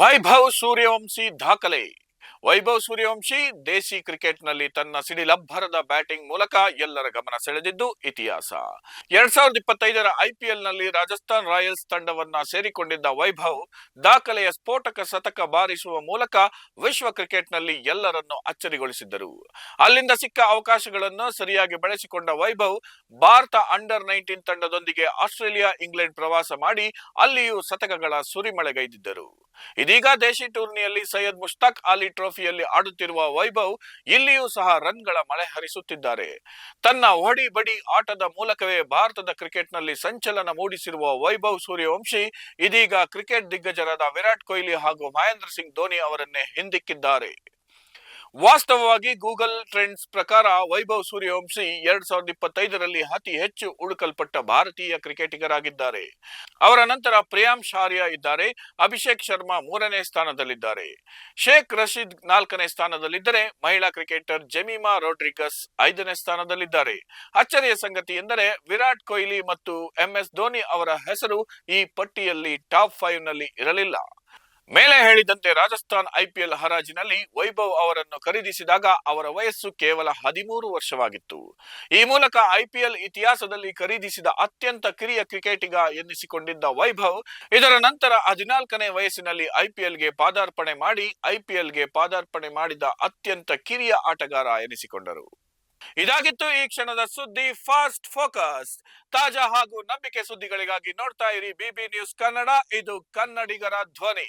ವೈಭವ್ ಸೂರ್ಯವಂಶಿ ದಾಖಲೆ. ವೈಭವ್ ಸೂರ್ಯವಂಶಿ ದೇಸಿ ಕ್ರಿಕೆಟ್ನಲ್ಲಿ ತನ್ನ ಸಿಡಿಲಬ್ಬರದ ಬ್ಯಾಟಿಂಗ್ ಮೂಲಕ ಎಲ್ಲರ ಗಮನ ಸೆಳೆದಿದ್ದು ಇತಿಹಾಸ. ಎರಡ್ ಸಾವಿರದ ಇಪ್ಪತ್ತೈದರ ಐಪಿಎಲ್ನಲ್ಲಿ ರಾಜಸ್ಥಾನ್ ರಾಯಲ್ಸ್ ತಂಡವನ್ನ ಸೇರಿಕೊಂಡಿದ್ದ ವೈಭವ್ ದಾಖಲೆಯ ಸ್ಫೋಟಕ ಶತಕ ಬಾರಿಸುವ ಮೂಲಕ ವಿಶ್ವ ಕ್ರಿಕೆಟ್ನಲ್ಲಿ ಎಲ್ಲರನ್ನು ಅಚ್ಚರಿಗೊಳಿಸಿದ್ದರು. ಅಲ್ಲಿಂದ ಸಿಕ್ಕ ಅವಕಾಶಗಳನ್ನು ಸರಿಯಾಗಿ ಬಳಸಿಕೊಂಡ ವೈಭವ್ ಭಾರತ ಅಂಡರ್ ನೈನ್ಟೀನ್ ತಂಡದೊಂದಿಗೆ ಆಸ್ಟ್ರೇಲಿಯಾ ಇಂಗ್ಲೆಂಡ್ ಪ್ರವಾಸ ಮಾಡಿ ಅಲ್ಲಿಯೂ ಶತಕಗಳ ಸುರಿಮಳೆಗೈದಿದ್ದರು. ಇದೀಗ ದೇಶಿ ಟೂರ್ನಿಯಲ್ಲಿ ಸೈಯದ್ ಮುಷ್ತಾಕ್ ಅಲಿ ಟ್ರೋಫಿಯಲ್ಲಿ ಆಡುತ್ತಿರುವ ವೈಭವ್ ಇಲ್ಲಿಯೂ ಸಹ ರನ್ಗಳ ಮಳೆ ಹರಿಸುತ್ತಿದ್ದಾರೆ. ತನ್ನ ಹೊಡಿ ಬಡಿ ಆಟದ ಮೂಲಕವೇ ಭಾರತದ ಕ್ರಿಕೆಟ್ನಲ್ಲಿ ಸಂಚಲನ ಮೂಡಿಸಿರುವ ವೈಭವ್ ಸೂರ್ಯವಂಶಿ ಇದೀಗ ಕ್ರಿಕೆಟ್ ದಿಗ್ಗಜರಾದ ವಿರಾಟ್ ಕೊಹ್ಲಿ ಹಾಗೂ ಮಹೇಂದ್ರ ಸಿಂಗ್ ಧೋನಿ ಅವರನ್ನೇ ಹಿಂದಿಕ್ಕಿದ್ದಾರೆ. ವಾಸ್ತವವಾಗಿ ಗೂಗಲ್ ಟ್ರೆಂಡ್ಸ್ ಪ್ರಕಾರ ವೈಭವ್ ಸೂರ್ಯವಂಶಿ ಎರಡ್ ಸಾವಿರದ ಇಪ್ಪತ್ತೈದರಲ್ಲಿ ಅತಿ ಹೆಚ್ಚು ಹುಡುಕಲ್ಪಟ್ಟ ಭಾರತೀಯ ಕ್ರಿಕೆಟಿಗರಾಗಿದ್ದಾರೆ. ಅವರ ನಂತರ ಪ್ರಿಯಾಂಶ್ ಆರ್ಯ ಇದ್ದಾರೆ, ಅಭಿಷೇಕ್ ಶರ್ಮಾ ಮೂರನೇ ಸ್ಥಾನದಲ್ಲಿದ್ದಾರೆ. ಶೇಖ್ ರಶೀದ್ ನಾಲ್ಕನೇ ಸ್ಥಾನದಲ್ಲಿದ್ದರೆ ಮಹಿಳಾ ಕ್ರಿಕೆಟರ್ ಜಮೀಮಾ ರೋಡ್ರಿಗಸ್ ಐದನೇ ಸ್ಥಾನದಲ್ಲಿದ್ದಾರೆ. ಅಚ್ಚರಿಯ ಸಂಗತಿ ಎಂದರೆ ವಿರಾಟ್ ಕೊಹ್ಲಿ ಮತ್ತು ಎಂಎಸ್ ಧೋನಿ ಅವರ ಹೆಸರು ಈ ಪಟ್ಟಿಯಲ್ಲಿ ಟಾಪ್ ಫೈವ್ನಲ್ಲಿ ಇರಲಿಲ್ಲ. ಮೇಲೆ ಹೇಳಿದಂತೆ ರಾಜಸ್ಥಾನ್ ಐಪಿಎಲ್ ಹರಾಜಿನಲ್ಲಿ ವೈಭವ್ ಅವರನ್ನು ಖರೀದಿಸಿದಾಗ ಅವರ ವಯಸ್ಸು ಕೇವಲ ಹದಿಮೂರು ವರ್ಷವಾಗಿತ್ತು. ಈ ಮೂಲಕ ಐಪಿಎಲ್ ಇತಿಹಾಸದಲ್ಲಿ ಖರೀದಿಸಿದ ಅತ್ಯಂತ ಕಿರಿಯ ಕ್ರಿಕೆಟಿಗ ಎನ್ನಿಸಿಕೊಂಡಿದ್ದ ವೈಭವ್, ಇದರ ನಂತರ ಹದಿನಾಲ್ಕನೇ ವಯಸ್ಸಿನಲ್ಲಿ ಐಪಿಎಲ್ಗೆ ಪಾದಾರ್ಪಣೆ ಮಾಡಿ ಐಪಿಎಲ್ಗೆ ಪಾದಾರ್ಪಣೆ ಮಾಡಿದ ಅತ್ಯಂತ ಕಿರಿಯ ಆಟಗಾರ ಎನಿಸಿಕೊಂಡರು. ಇದಾಗಿತ್ತು ಈ ಕ್ಷಣದ ಸುದ್ದಿ ಫಾಸ್ಟ್ ಫೋಕಸ್. ತಾಜಾ ಹಾಗೂ ನಂಬಿಕೆ ಸುದ್ದಿಗಳಿಗಾಗಿ ನೋಡ್ತಾ ಇರಿ ಬಿಬಿ ನ್ಯೂಸ್ ಕನ್ನಡ, ಇದು ಕನ್ನಡಿಗರ ಧ್ವನಿ.